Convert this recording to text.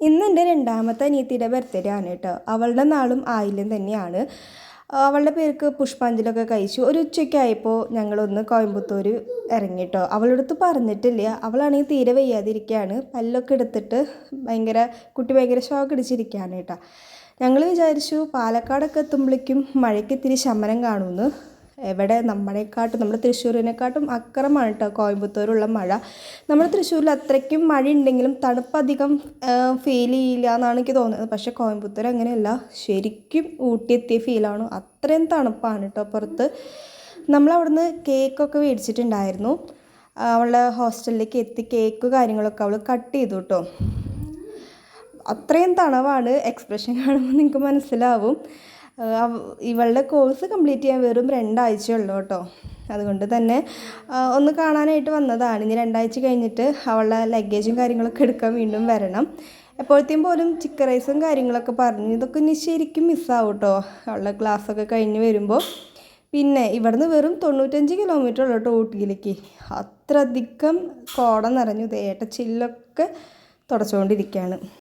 ഇന്ന് എന്റെ രണ്ടാമത്തെ അനിയത്തിയുടെ ബർത്ത്ഡേ ആണ് കേട്ടോ. അവളുടെ നാളും ആയില്യം തന്നെയാണ്. അവളുടെ പേർക്ക് പുഷ്പാഞ്ജലിയൊക്കെ കഴിച്ചു. ഒരു ഉച്ചയ്ക്കായപ്പോൾ ഞങ്ങളൊന്ന് കോയമ്പത്തൂർ ഇറങ്ങി കേട്ടോ. അവളടുത്ത് പറഞ്ഞിട്ടില്ല. അവളാണെങ്കിൽ തീരെ വയ്യാതിരിക്കുകയാണ് പല്ലൊക്കെ എടുത്തിട്ട് ഭയങ്കര കുട്ടി ഭയങ്കര ഷോക്ക് അടിച്ചിരിക്കുകയാണ് കേട്ടോ. ഞങ്ങൾ വിചാരിച്ചു പാലക്കാടൊക്കെ എത്തുമ്പോഴേക്കും മഴയ്ക്ക് ഇത്തിരി ശമനം കാണുമെന്ന്. എവിടെ നമ്മളെക്കാട്ടും നമ്മുടെ തൃശ്ശൂരിനെക്കാട്ടും അക്രമമാണ് കേട്ടോ കോയമ്പത്തൂരുള്ള മഴ. നമ്മുടെ തൃശ്ശൂരിൽ അത്രയ്ക്കും മഴ ഉണ്ടെങ്കിലും തണുപ്പ് അധികം ഫീൽ ചെയ്യില്ല എന്നാണ് എനിക്ക് തോന്നുന്നത്. പക്ഷേ കോയമ്പത്തൂർ അങ്ങനെയല്ല. ശരിക്കും ഊട്ടിയെത്തിയ ഫീലാണ് അത്രയും തണുപ്പാണ് കേട്ടോ പുറത്ത്. നമ്മളവിടുന്ന് കേക്കൊക്കെ മേടിച്ചിട്ടുണ്ടായിരുന്നു. അവളുടെ ഹോസ്റ്റലിലേക്ക് എത്തി കേക്ക് കാര്യങ്ങളൊക്കെ അവൾ കട്ട് ചെയ്തു കേട്ടോ അത്രയും തണവാണ്. എക്സ്പ്രഷൻ കാണുമ്പോൾ നിങ്ങൾക്ക് മനസ്സിലാവും. ഇവളുടെ കോഴ്സ് കംപ്ലീറ്റ് ചെയ്യാൻ വെറും രണ്ടാഴ്ചയുള്ളൂ കേട്ടോ. അതുകൊണ്ട് തന്നെ ഒന്ന് കാണാനായിട്ട് വന്നതാണ്. ഇനി രണ്ടാഴ്ച കഴിഞ്ഞിട്ട് അവളുടെ ലഗേജും കാര്യങ്ങളൊക്കെ എടുക്കാൻ വീണ്ടും വരണം. എപ്പോഴത്തെയും പോലും ചിക്കൻ റൈസും കാര്യങ്ങളൊക്കെ പറഞ്ഞു. ഇതൊക്കെ ഇനി ശരിക്കും മിസ്സാവും കേട്ടോ. അവളുടെ ക്ലാസ്സൊക്കെ കഴിഞ്ഞ് വരുമ്പോൾ. പിന്നെ ഇവിടുന്ന് വെറും തൊണ്ണൂറ്റഞ്ച് കിലോമീറ്റർ ഉള്ളു കേട്ടോ ഊട്ടിയിലേക്ക്. അത്രയധികം കോട നിറഞ്ഞു. ഏട്ട ചില്ലൊക്കെ തുടച്ചുകൊണ്ടിരിക്കുകയാണ്.